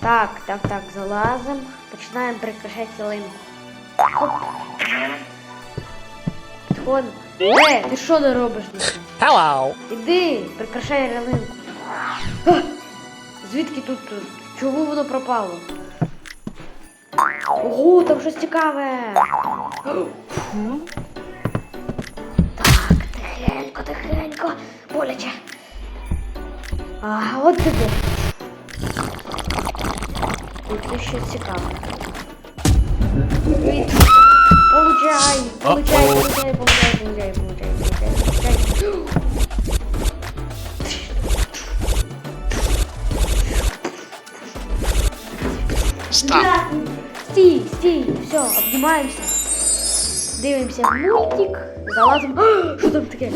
Так, так, так, залазимо. Починаємо прикрашати ялинку. Оп. Підходимо. Е, ти що не робиш? Hello. Іди, прикрашай ялинку. А! Звідки тут? Чому воно пропало? Ого, там щось цікаве. Так, тихенько, тихенько. Боляче. А, от тобі. Тут щось цікаве. Від- Получай, получай, Uh-oh. получай, получай, получай, получай, получай, получай. Stop. Стій, стій, все, обнімаємося. Дивимося мультик, залазимо. А, Що там таке?